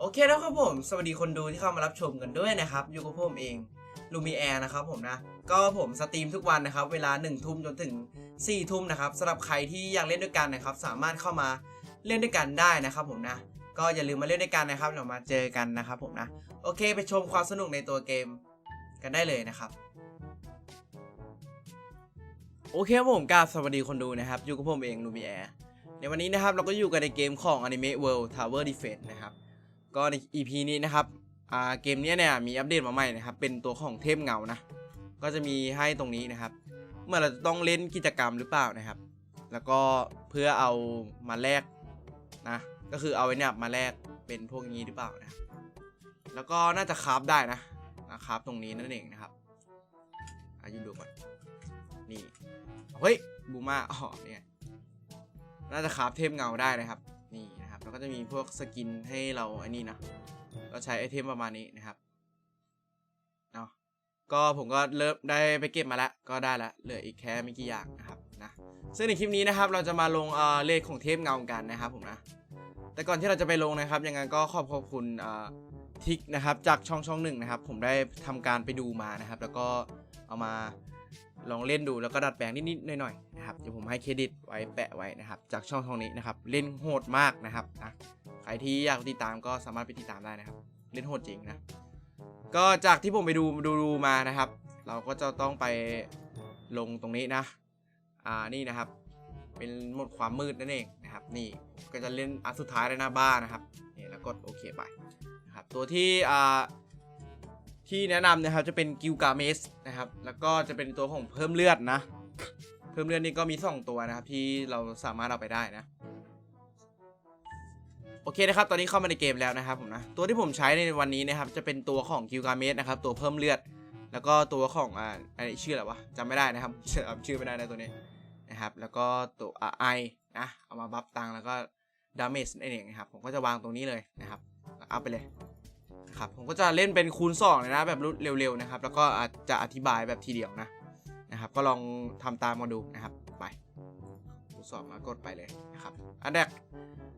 โอเคแล้วครับผม สวัสดีคนดูที่เข้ามารับชมกันด้วยนะครับ อยู่กับผมเองลูมีแอร์นะครับผมนะ ก็ผมสตรีมทุกวันนะครับ เวลา1นึ่ทุ่มจนถึง4ี่ทุ่มนะครับสำหรับใครที่อยากเล่นด้วยกันนะครับ สามารถเข้ามาเล่นด้วยกันได้นะครับผมนะ ก็อย่าลืมมาเล่นด้วยกันนะครับเรามาเจอกันนะครับผมนะ โอเคไปชมความสนุกในตัวเกมกันได้เลยนะครับ โอเคครับผมกราบสวัสดีคนดูนะครับ อยู่กับผมเองลูมีแอร์ในวันนี้นะครับเราก็อยู่กันในเกมของ Anime World Tower Defense นะครับ ก็ใน EP นี้นะครับอ่าเกมเนี้ยเนี่ยมีอัปเดตมาใหม่นะครับ เป็นตัวของเทพเงานะ ก็จะมีให้ตรงนี้นะครับ เมื่อเราจะต้องเล่นกิจกรรมหรือเปล่านะครับ แล้วก็เพื่อเอามาแลกนะ ก็คือเอาไว้เนี่ยมาแลกเป็นพวกนี้หรือเปล่านะครับแล้วก็น่าจะคราฟได้นะนะครับตรงนี้นั่นเองนะครับอายุดูก่อน นี่ เฮ้ย บูมาอ๋อเนี่ย น่าจะคราฟเทพเงาได้นะครับ ก็จะมีพวกสกินให้เราอันนี้นะก็ใช้ไอเทมประมาณนี้นะครับเนาะก็ผมก็เริ่มได้ไปเก็บมาแล้วก็ได้ละเหลืออีกแค่ไม่กี่อย่างนะครับนะซึ่งในคลิปนี้นะครับเราจะมาลงเอ่อเลขของเทพเงากันนะครับผมนะแต่ก่อนที่เราจะไปลงนะครับยังไงก็ขอบขอบคุณเอ่อทิกนะครับจากช่องช่องหนึ่งนะครับ ผมได้ทำการไปดูมานะครับ แล้วก็เอามา ลองเล่นดูแล้วก็ดัดแปลงนิดๆหน่อยๆนะครับเดี๋ยวผมให้เครดิตไว้แปะไว้นะครับจากช่องช่องนี้นะครับเล่นโหดมากนะครับนะใครที่อยากติดตามก็สามารถไปติดตามได้นะครับ เล่นโหดจริงนะก็จากที่ผมไปดูดูดูมานะครับ เราก็จะต้องไปลงตรงนี้นะอ่านี่นะครับ เป็นหมดความมืดนั่นเองนะครับ นี่ก็จะเล่นอันสุดท้ายเลยนะบ้านะครับนี่แล้วกดโอเคไปนะครับตัวที่อ่า ที่แนะนำนะครับจะเป็นกิลกาเมสนะครับ แล้วก็จะเป็นตัวของเพิ่มเลือดนะ เพิ่มเลือดนี่ก็มีสองตัวนะครับ ที่เราสามารถเอาไปได้นะ โอเคนะครับ ตอนนี้เข้ามาในเกมแล้วนะครับผมนะ ตัวที่ผมใช้ในวันนี้นะครับ จะเป็นตัวของกิลกาเมสนะครับ ตัวเพิ่มเลือด แล้วก็ตัวของอ่าอะไรชื่ออะไรวะจำไม่ได้นะครับจำชื่อไม่ได้นะตัวนี้นะครับ แล้วก็ตัวอ่าไอนะเอามาบัฟตังแล้วก็ดาเมจนั่นเองนะครับ ผมก็จะวางตรงนี้เลยนะครับแล้วเอาไปเลย ครับผมก็จะเล่นเป็นคูณ2เลยนะแบบรวดเร็วๆนะครับ แล้วก็อาจจะอธิบายแบบทีเดียวนะนะครับ ก็ลองทำตามมาดูนะครับไปคูณสองมากดไปเลยนะครับ อันแรก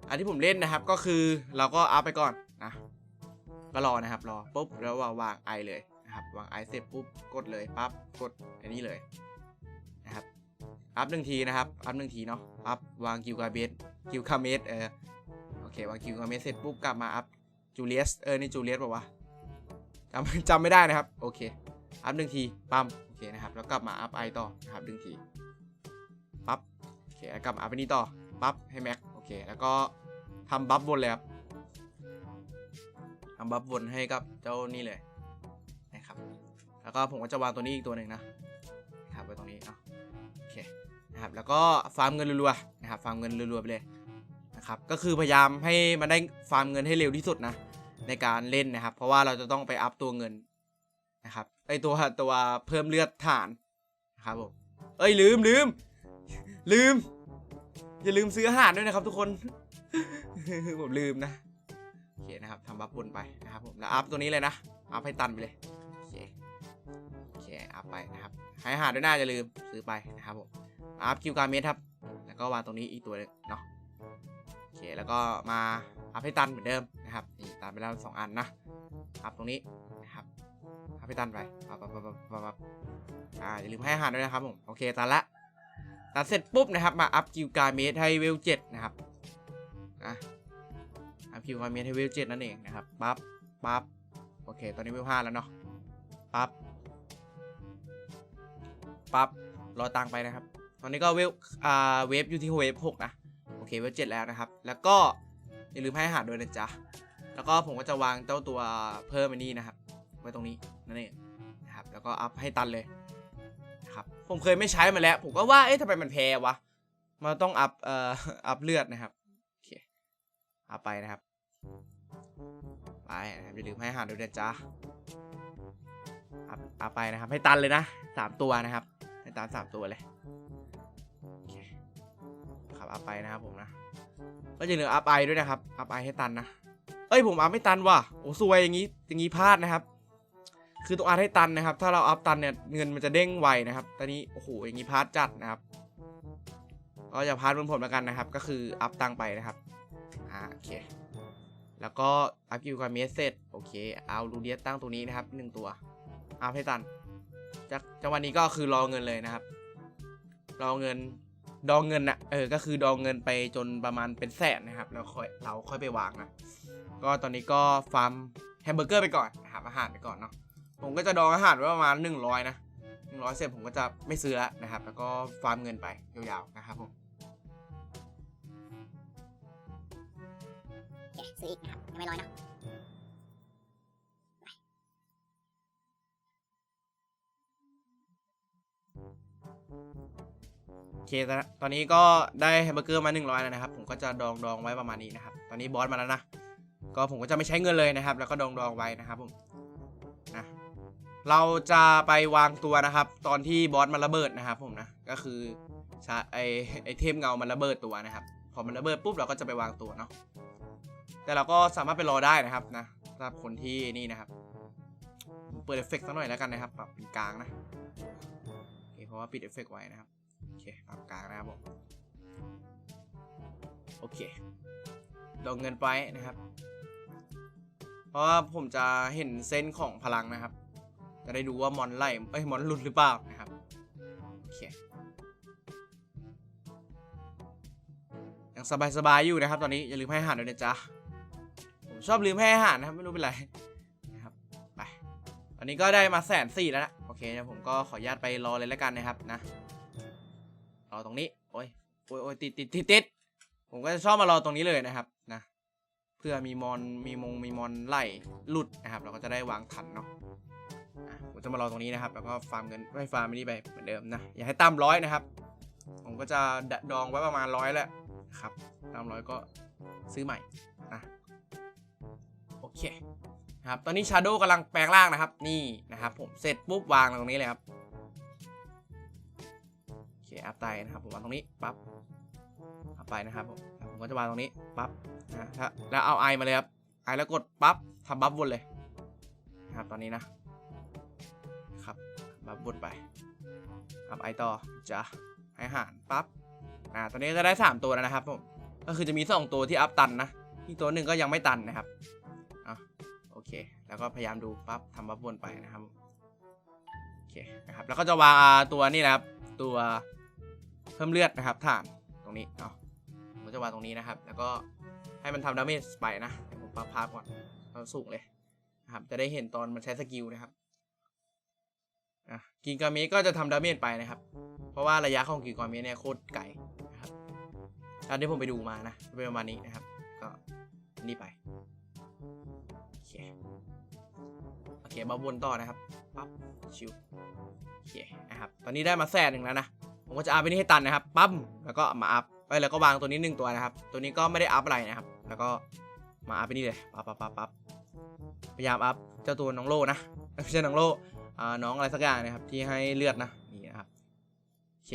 อันที่ผมเล่นนะครับก็คือเราก็อัพไปก่อนนะก็รอนะครับรอปุ๊บแล้ววางไอเลยนะครับวางไอเสร็จปุ๊บกดเลยปั๊บกดอันนี้เลยนะครับอัพหนึ่งทีนะครับอัพหนึ่งทีเนาะอัพวางกิวกาเบสกิวคาเมสเออโอเควางกิวคาเมสเสร็จปุ๊บกลับมาอัพ จูเลียสเออนี่จูเลียสป่าวะจำจำไม่ได้นะครับ โอเค อัพหนึ่งที ปั๊มโอเคนะครับ แล้วกลับมาอัพไอต่อนะครับหนึ่งที ปั๊บ โอเคแล้วกลับมาอัพอันนี้ต่อ ปั๊บ ให้แม็ก โอเค แล้วก็ทำบัฟวนเลยครับทำบัฟวนให้กับเจ้านี่เลยนะครับ แล้วก็ผมก็จะวางตัวนี้อีกตัวหนึ่งนะนะครับไว้ตรงนี้เนาะ โอเค นะครับ แล้วก็ฟาร์มเงินรัวๆ นะครับ ฟาร์มเงินรัวๆไปเลย นะครับก็คือพยายามให้มันได้ฟาร์มเงินให้เร็วที่สุดนะในการเล่นนะครับ เพราะว่าเราจะต้องไปอัพตัวเงินนะครับไอตัวตัวเพิ่มเลือดฐานนะครับผมเอ้ยลืมลืม ลืม อย่าลืมซื้ออาหารด้วยนะครับ ทุกคนผมลืมนะโอเคนะครับทำบัฟวนไปนะครับผมแล้วอัพตัวนี้เลยนะอัพให้ตันไปเลยโอเคโอเคอัพไปนะครับให้อาหาด้วยนะอย่าลืมซื้อไปนะครับผมอัพคิวการเมทครับแล้วก็วางตรงนี้อีกตัวหนึงเนาะ แล้วก็มาอัพให้ตันเหมือนเดิมนะครับนี่ตันไปแล้วสองอันนะอัพตรงนี้นะครับอัพให้ตันไปปั๊บปั๊บปั๊บปั๊บอ่าอย่าลืมให้อาหารด้วยนะครับผมโอเคตันละตัดเสร็จปุ๊บนะครับมาอัพกิลการเมทให้เวลเจ็ดนะครับอะอัพกิลการเมทให้เวลเจ็ดนั่นเองนะครับปั๊บปั๊บโอเค ตอนนี้เวลห้าแล้วเนาะปั๊บปั๊บรอตังไปนะครับ ตอนนี้ก็เวลอ่าเวฟอยู่ที่เวฟหกนะ เคเวลเจ็ดแล้วนะครับ แล้วก็อย่าลืมให้อาหารด้วยนะจ๊ะ แล้วก็ผมก็จะวางเจ้าตัวเพิ่มอันนี้นะครับ ไว้ตรงนี้นั่นเองนะครับ แล้วก็อัพให้ตันเลยครับ ผมเคยไม่ใช้มาแล้ว ผมก็ว่า เอ๊ะทำไมมันแพ้วะ มันต้องอัพเอ่อ อัพเลือดนะครับโอเคอัพไปนะครับ ไปนะครับอย่าลืมให้อาหารด้วยนะจ๊ะ อัพอัพไปนะครับ ให้ตันเลยนะสามตัวนะครับ ให้ตันสามตัวเลย ครับอัพไปนะครับผมนะก็อย่าลืมอัพไอด้วยนะครับอัพไอให้ตันนะเอ้ยผมอัพไม่ตันว่ะโอ้ซวยอย่างงี้อย่างงี้พลาดนะครับ คือต้องอัพให้ตันนะครับ ถ้าเราอัพตันเนี่ยเงินมันจะเด้งไวนะครับตอนนี้โอ้โหอย่างนี้พลาร์ทจัดนะครับก็อย่าพาร์ทบนผมแล้วกันนะครับ ก็คืออัพตังไปนะครับอ่าโอเคแล้วก็อัพกิวกับเมสเสร็จโอเค เอาลูเดียสตั้งตรงนี้นะครับหนึ่งตัวอัพให้ตันจากจังหวะนี้ก็คือรอเงินเลยนะครับ รอเงิน ดองเงินอะเออ ก็คือดองเงินไปจนประมาณเป็นแสนนะครับ แล้วค่อยเราค่อยไปวางนะ ก็ตอนนี้ก็ฟาร์มแฮมเบอร์เกอร์ไปก่อนนะครับอาหารไปก่อนเนาะ ผมก็จะดองอาหารไว้ประมาณหนึ่งร้อยนะหนึ่งร้อยเสร็จผมก็จะไม่ซื้อแล้วนะครับ แล้วก็ฟาร์มเงินไปยาวๆนะครับผมซื้ออีกนะครับยังไม่ร้อยเนอะโอ เคตอนนี้ก็ได้แฮมเบอร์เกอร์มาหนึ่งร้อยแล้วนะครับ ผมก็จะดองดองไว้ประมาณนี้นะครับ ตอนนี้บอสมาแล้วนะ ก็ผมก็จะไม่ใช้เงินเลยนะครับ แล้วก็ดองดองไว้นะครับผมนะเราจะไปวางตัวนะครับ ตอนที่บอสมันระเบิดนะครับ ผมนะ ก็คือไอไอเทมเงามันระเบิดตัวนะครับ พอมันระเบิดปุ๊บเราก็จะไปวางตัวเนาะ แต่เราก็สามารถไปรอได้นะครับนะสำหรับคนที่นี่นะครับ เปิดเอฟเฟกต์สักหน่อยแล้วกันนะครับปรับเป็นกลางนะโอเคเพราะว่าปิดเอฟเฟกต์ไว้นะครับ อเคปรับกลางนะครับผมโอเคดองเงินไปนะครับ เพราะว่าผมจะเห็นเส้นของพลังนะครับ จะได้ดูว่ามอนไล่เอ้ยมอนหลุดหรือเปล่านะครับโอเคยังสบายๆอยู่นะครับ ตอนนี้อย่าลืมให้อาหารด้วยนะจ๊ะผมชอบลืมให้อาหารนะครับไม่รู้เป็นไรนะครับไปตอนนี้ก็ได้มาแสนสี่แล้วนะโอเคเดี๋ยวผมก็ขออนุญาตไปรอเลยแล้วกันนะครับนะ อตรงนี้โอ้ยโอ้ยโอ้ยติดติดติดติดผมก็จะชอบมารอตรงนี้เลยนะครับนะเพื่อมีมอนมีมงมีมอนไล่หลุดนะครับ เราก็จะได้วางทันเนาะผมจะมารอตรงนี้นะครับ แล้วก็ฟาร์มเงินไม่ฟาร์มนี่ไปเหมือนเดิมนะอย่าให้ต่ำร้อยนะครับ ผมก็จะดดองไว้ประมาณร้อยแหละครับต่ำร้อยก็ซื้อใหม่นะโอเคครับตอนนี้ชาโดกำลังแปลงร่างนะครับ นี่นะครับ ผมเสร็จปุ๊บวางตรงนี้เลยครับ อเคอัพไตนะครับผมวางตรงนี้ปั๊บอัพไปนะครับผมผมก็จะวางตรงนี้ปั๊บนะถ้าแล้วเอาไอมาเลยครับไอแล้วกดปั๊บทำบัฟวนเลยนะครับตอนนี้นะครับบัฟวนไปอัพไอต่อจ้ะให้อหารปั๊บอ่าตอนนี้ก็ได้ 3 ตัวแล้วนะครับผมก็คือจะมี 2 ตัวที่อัพตันนะอีกตัวหนึ่งก็ยังไม่ตันนะครับอะโอเค แล้วก็พยายามดูปั๊บทำบัฟวนไปนะครับโอเคนะครับแล้วก็จะวางตัวนี้นะครับตัว เพิ่มเลือดนะครับฐานตรงนี้เนาะผมจะวางตรงนี้นะครับ แล้วก็ให้มันทำดาเมจไปนะผมปรับภาพก่อนเอาสูงเลยนะครับ จะได้เห็นตอนมันใช้สกิลนะครับกินกามิก็จะทำดาเมจไปนะครับ เพราะว่าระยะของกินกามิเนี่ยโคตรไกลนะครับตอนที่ผมไปดูมานะเป็นประมาณนี้นะครับ ก็นี่ไปโอเคโอเคมาวนต่อนะครับปั๊บชิวโอเคนะครับ ตอนนี้ได้มาแสนหนึ่งแล้วนะ ผมก็จะอัพไปนี่ให้ตันนะครับปั๊มแล้วก็มาอัพไปแล้วก็วางตัวนี้หนึ่งตัวนะครับ ตัวนี้ก็ไม่ได้อัพอะไรนะครับ แล้วก็มาอัพไปนี่เลยปั๊บปั๊บปั๊บปั๊บพยายามอัพเจ้าตัวน้องโลนะไม่ใช่น้องโลอ่าน้องอะไรสักอย่างนะครับ ที่ให้เลือดนะนี่นะครับโอเค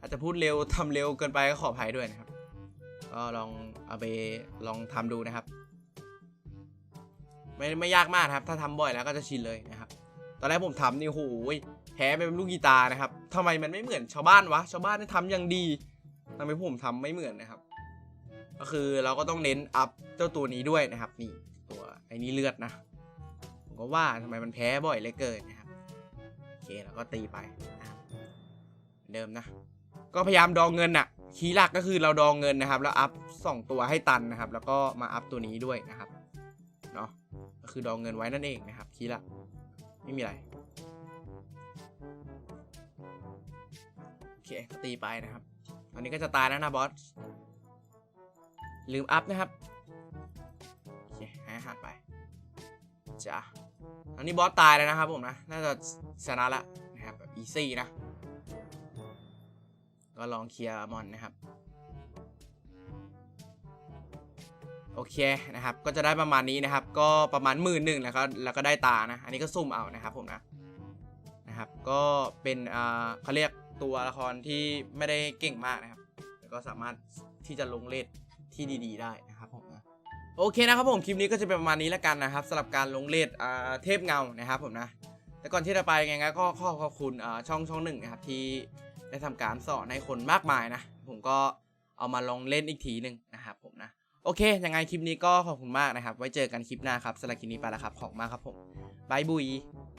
อาจจะพูดเร็วทำเร็วเกินไปก็ขออภัยด้วยนะครับ ก็ลองเอาไปลองทำดูนะครับ ไม่ไม่ยากมากครับ ถ้าทำบ่อยแล้วก็จะชินเลยนะครับ ตอนแรกผมทำนี่โหยแพ้ไปเป็นลูกกีตาร์นะครับทำไมมันไม่เหมือนชาวบ้านวะ ชาวบ้านนี่ทำอย่างดีทำไมผมทำไม่เหมือนนะครับ ก็คือเราก็ต้องเน้นอัพเจ้าตัวนี้ด้วยนะครับ นี่ตัวไอ้นี่เลือดนะผมก็ว่าทำไมมันแพ้บ่อยเลือเกินนะครับโอเคเราก็ตีไปนะครับเหมือนเดิมนะ ก็พยายามดองเงินอะคีย์หลักก็คือเราดองเงินนะครับ แล้วอัพสองตัวให้ตันนะครับ แล้วก็มาอัพตัวนี้ด้วยนะครับเนาะก็คือดองเงินไว้นั่นเองนะครับคีย์หลัก ไม่มีอะไร โอเคตีไปนะครับ ตอนนี้ก็จะตายแล้วนะบอส ลืมอัพนะครับ โอเคห้อาหารไปจ้ะอันนี้บอสตายแล้วนะครับผมนะ น่าจะชนะละนะครับแบบอีซี่นะ ก็ลองเคลียร์มอนนะครับ โอเคนะครับ ก็จะได้ประมาณนี้นะครับ ก็ประมาณหมื่นหนึ่งแล้วก็แล้วก็ได้ตานะ อันนี้ก็ซุ่มเอานะครับผมนะนะครับ ก็เป็นอ่าเขาเรียกตัวละครที่ไม่ได้เก่งมากนะครับแต่ก็สามารถที่จะลงเลทที่ดีๆ ได้นะครับผมนะโอเคนะครับผมคลิปนี้ก็จะเป็นประมาณนี้แล้วกันนะครับสำหรับการลงเลทอ่าเทพเงานะครับผมนะแต่ก่อนที่จะไปยังไงก็ขอขอบคุณอ่าช่องช่องหนึ่งนะครับที่ได้ทำการสอนให้คนมากมายนะ ผมก็เอามาลองเล่นอีกทีหนึ่งนะครับผมนะ โอเคยังไงคลิปนี้ก็ขอบคุณมากนะครับ ไว้เจอกันคลิปหน้าครับสำหรับคลิปนี้ไปแล้วครับ ขอบมากครับผมบายบุย